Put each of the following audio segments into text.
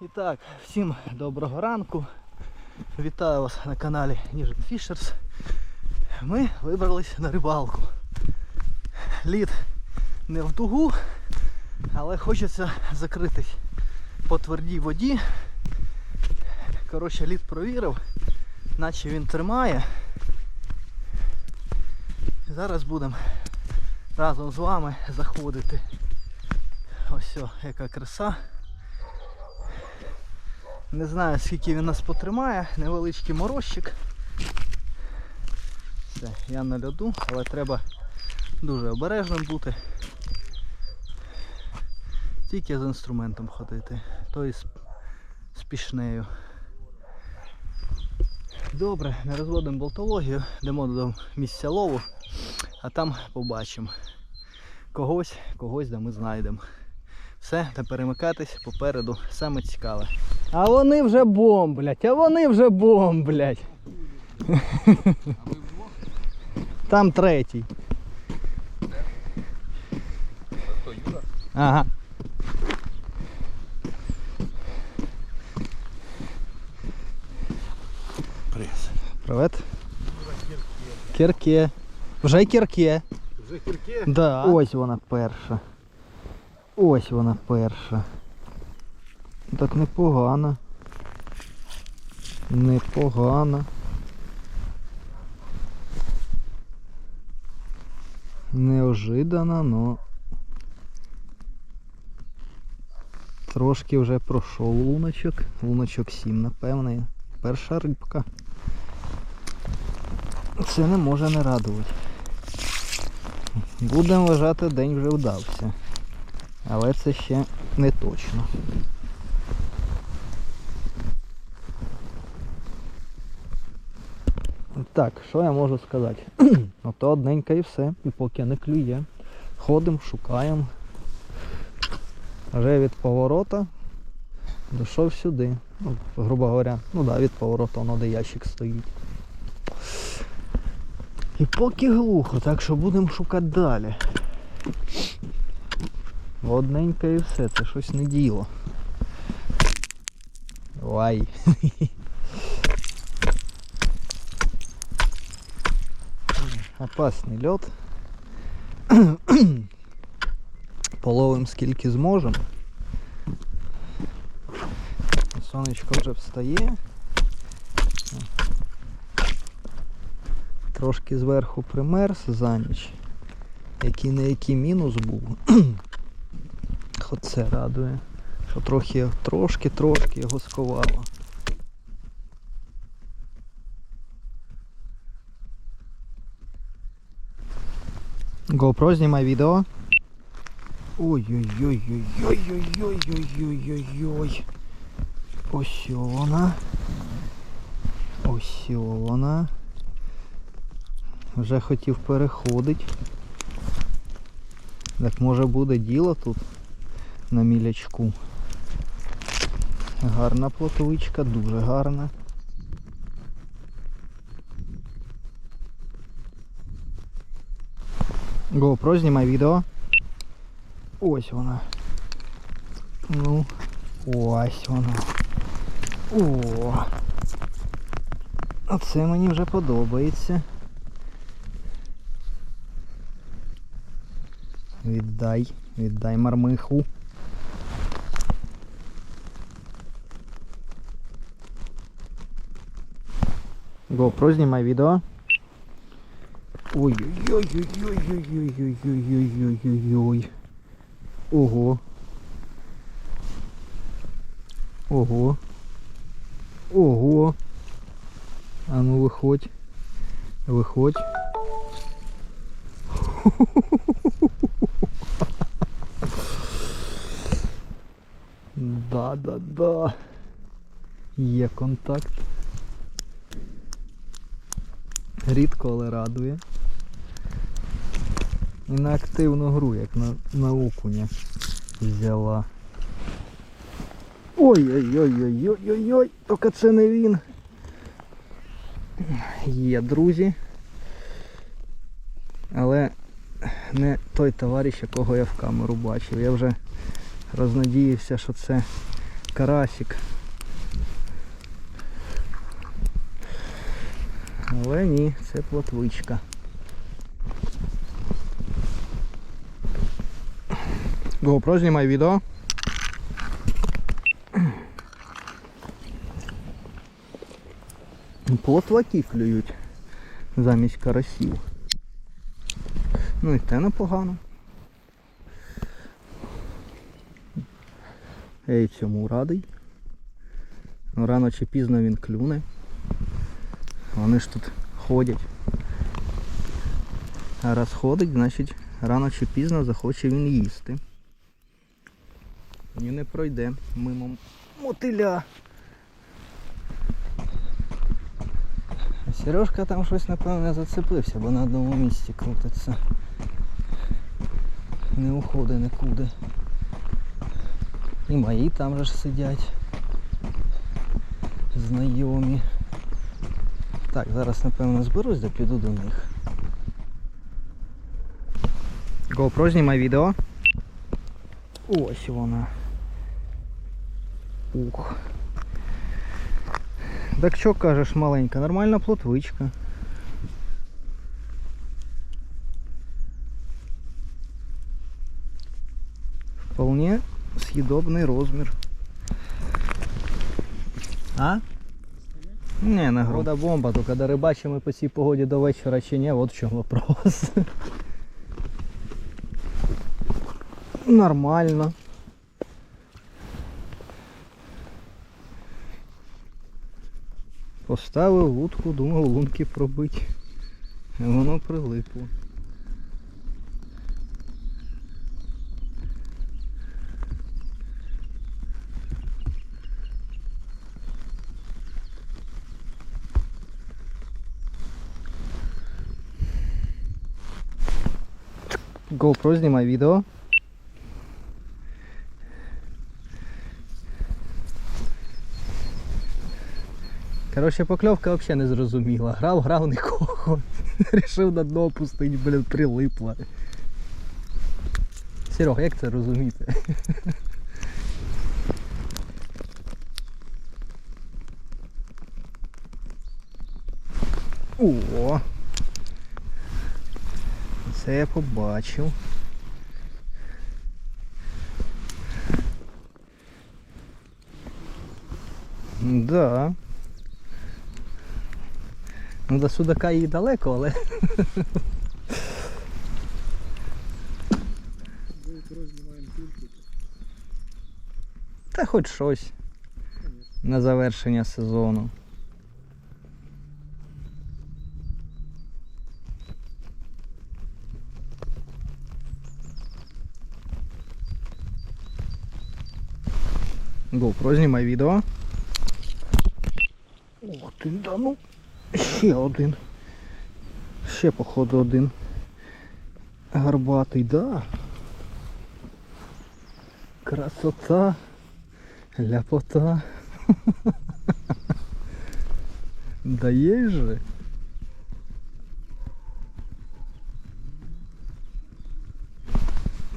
І так, всім доброго ранку. Вітаю вас на каналі Ніжик Фішерс. Ми вибрались на рибалку. Лід не в дугу, але хочеться закритись по твердій воді. Коротше, лід провірив, наче він тримає. Зараз будемо разом з вами заходити. Ось о, яка краса. Не знаю скільки він нас потримає, невеличкий морозчик. Все, я на льоду, але треба дуже обережним бути. Тільки з інструментом ходити, то і з, з пішнею. Добре, не розводимо болтологію, йдемо до місця лову, а там побачимо. Когось, когось да ми знайдемо. Все, не перемикатись попереду, саме цікаве. А вони вже бомблять, а вони вже бомблять. Там третій. Хто, Юра? Ага. Прес. Привет. Кірке. Вже кірке. Вже кірки? Да. Ось вона перша. Ось вона перша. Так непогано. Непогано. Неожиданно, но трошки вже пройшов луночок. Луночок 7, напевне. Перша рибка. Це не може не радувати. Будемо вважати, день вже вдався. Але це ще не точно. Так, що я можу сказати? Ото одненька і все. І поки не клює. Ходимо, шукаємо. Вже від поворота дійшов сюди. Ну, грубо говоря, ну да, від повороту воно де ящик стоїть. І поки глухо, так що будемо шукати далі. Одненько і все, це щось не діло. Ой. Опасний льот. Половим скільки зможемо. Сонечко вже встає. Трошки зверху примерз за ніч. Який не який мінус був. Хоч це радує. Що трохи, трошки, трошки його сховало. GoPro знімай відео. Ой-ой-ой-ой-ой-ой-ой-ой-ой-ой. Ось вона. Ось вона. Вже хотів переходити. Так може буде діло тут на мілячку. Гарна плотовичка, дуже гарна. GoPro, знімай відео. Ось вона. Ну, ось вона. О! Оце мені вже подобається. Віддай, віддай мармиху. GoPro, знімай відео. Ой-ой-ой-ой-ой-ой-ой-ой-ой-ой-ой-ой. Ого. Ого. Ого. А ну виходь. Виходь. Да, да, да. Є контакт. Рідко, але радує. І на активну гру, як на, на окуня взяла. Ой-ой-ой-ой-ой-ой-ой, тільки це не він. Є, друзі. Але не той товариш, якого я в камеру бачив. Я вже рознадіявся, що це карасик. Але ні, це плотвичка. GoPro знімай відео. Плотваки клюють замість карасів. Ну і те непогано. Я і цьому радий. Ну, Рано чи пізно він клюне. Вони ж тут ходять. А раз ходить, значить рано чи пізно захоче він їсти. І не пройде мимо мотиля. Сережка там щось напевне зацепився, бо на одному місці крутиться. Не уходить нікуди. І мої там же ж сидять. Знайомі. Так, зараз напевно зберусь, да піду до них. GoPro знімай відео. Ось вона. Ух. Так що кажеш, маленька, нормальна плотвичка. Вполне съедобный розмір. А? Не, нагорода бомба, то когда рибачимо по цій погоді до вечора чи ні, от в чому вопрос. Нормально. Поставив вудку, думав лунки пробити. Воно прилипло. GoPro знімай відео. Коротше, покльовка взагалі не зрозуміла. Грав, грав нікого. Рішив на дно опустити, блін, прилипла. Серега, як це розуміти? О! Це я побачив. Да. Ну до судака їй далеко, але. Та хоч щось. На завершення сезону. GoPro знімай відео. Ох ти, да ну. Ще один. Ще походу один. Гарбатий, да. Красота. Ляпота. Да є же.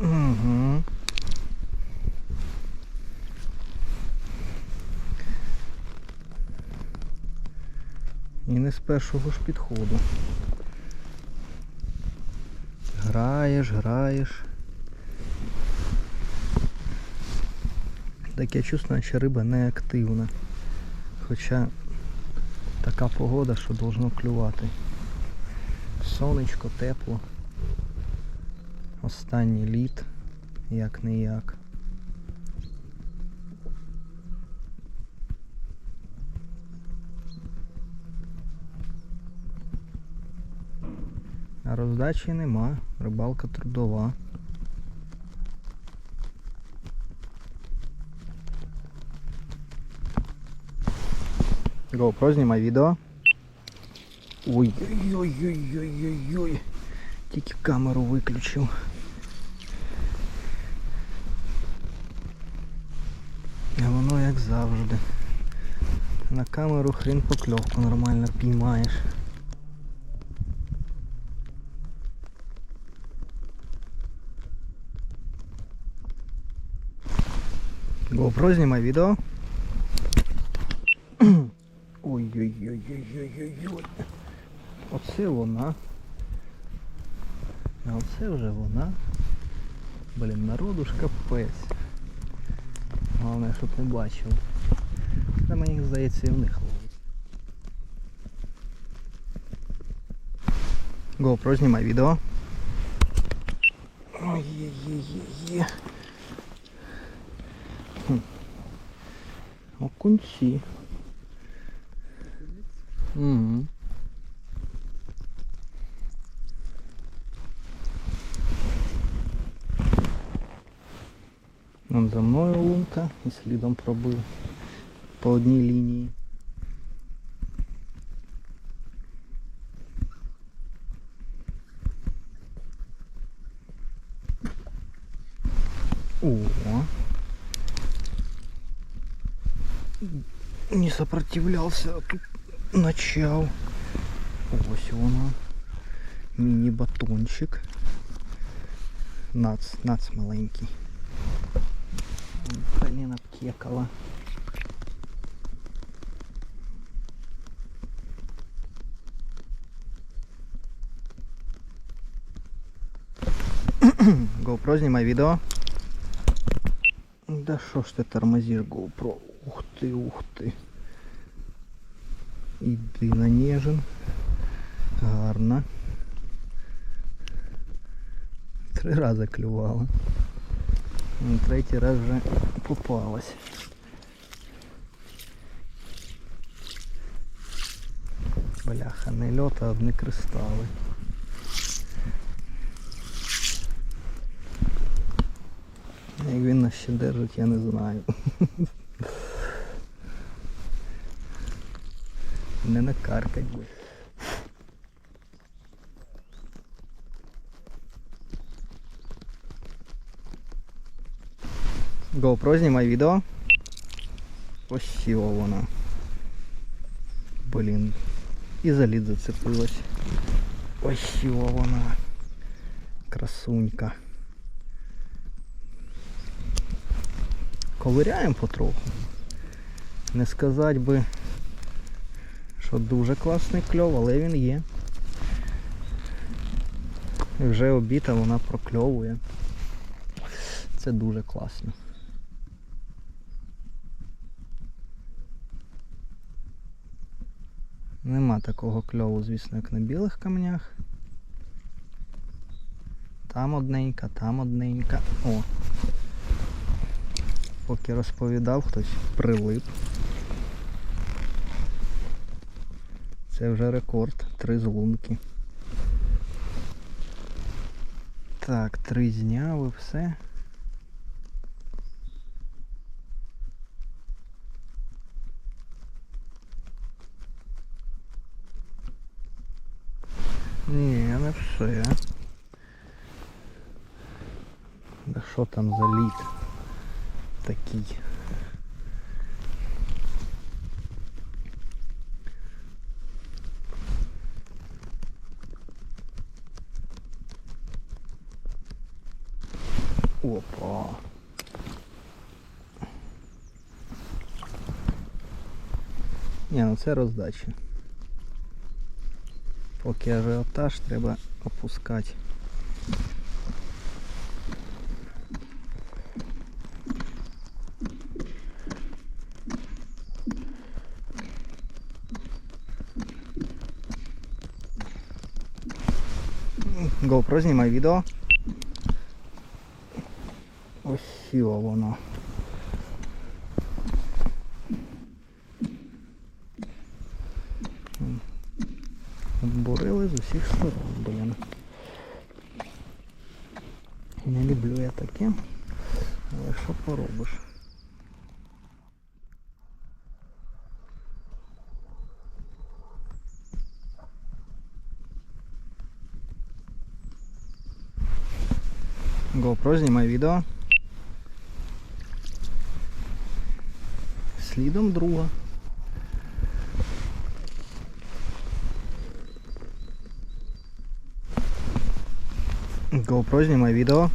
Угу. І не з першого ж підходу. Граєш, граєш. Таке чувство, наче риба не активна. Хоча така погода, що должно клювати. Сонечко, тепло. Останній літ, як не як. Роздачі нема, рибалка трудова. GoPro, знімай відео. Ой-ой-ой-ой-ой-ой. Тільки камеру виключив. А воно як завжди. На камеру хрін покльовку нормально піймаєш. GoPro знімай відео. Ой-ой-ой-ой-ой-ой. Оце вона. А оце вже вона. Блін, народу ж капець. Головне, щоб не бачив. Та мені здається і в них ловить. GoPro знімай відео. Ой-є-є-є-є. Окунці. Угу. Вон за мною лунка і слідом пробив по одній лінії. Сопротивлялся, а тут начал. Ось воно. Міні-батончик. Нац, нац маленький. Колено обкекало. GoPro, знімай відео. Да що ж ти тормозиш, GoPro? Ух ти, ух ти. Іди на нежин. Гарно. Три рази клювала. Ну, Третій раз вже попалась. Бляха, не льот, а одні кристали. Як він нас ще держить, я не знаю. Не накаркать би. GoPro знімай відео. Його вона. Блін. І за лід зацепилась. Його вона. Красунька. Ковиряємо потроху. Не сказать би, що дуже класний кльов, але він є. І вже обіта вона прокльовує. Це дуже класно. Нема такого кльову, звісно, як на білих камнях. Там одненька, там одненька. О! Поки розповідав, хтось прилип. Це вже рекорд. Три злунки. Так, три зняв все. Ні, не все. Да що там за лід такий? Опа. Ні, ну це роздача. Поки ажіотаж треба опускати. GoPro знімай відео. Ось його воно. Обурили з усіх сторон, блін. Не люблю я таке, але що поробиш? GoPro знімай відео. Слідом друга. GoPro знімай відео.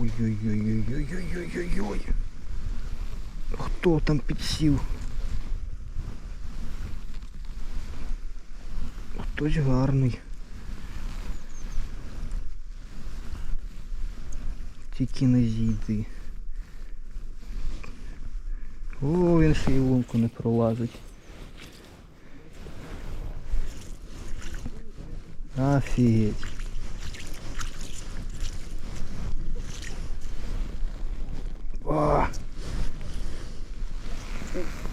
Ой-ой-ой-ой-ой-ой-ой-ой. хто там підсів? Хтось гарний. Тільки не зійди. О, він ще й лунку не пролазить. Офігеть. О!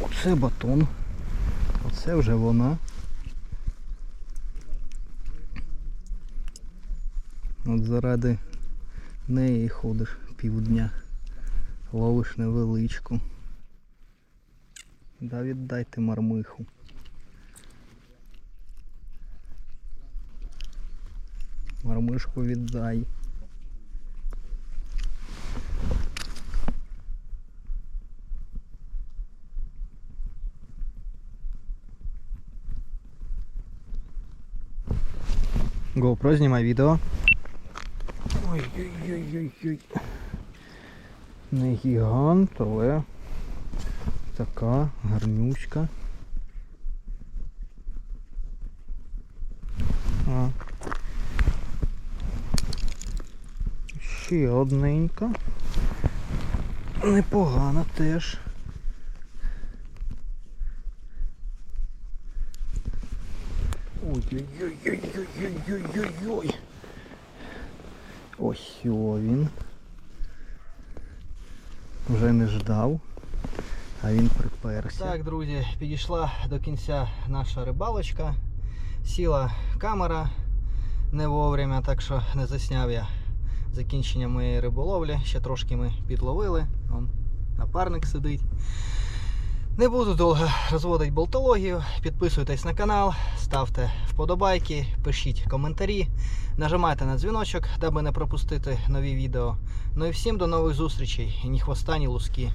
Оце батон. Оце вже вона. От заради неї ходиш півдня. Ловиш невеличку. Да віддайте мармиху. Мармишку віддай. GoPro знімай відео. Ой-ой-ой-ой-ой. Не гігант, але така гарнючка. А. Ще одненька. Непогана теж. Ой-ой-ой-ой-ой-ой-ой-ой. Ось він. Вже не ждав, а він приперся. Так, друзі, підійшла до кінця наша рибалочка. Сіла камера не вовремя, так що не засняв я закінчення моєї риболовлі. Ще трошки ми підловили. Вон напарник сидить. Не буду довго розводити болтологію. Підписуйтесь на канал, ставте вподобайки, пишіть коментарі, нажимайте на дзвіночок, даби не пропустити нові відео. Ну і всім до нових зустрічей. І ні хвоста, ні луски.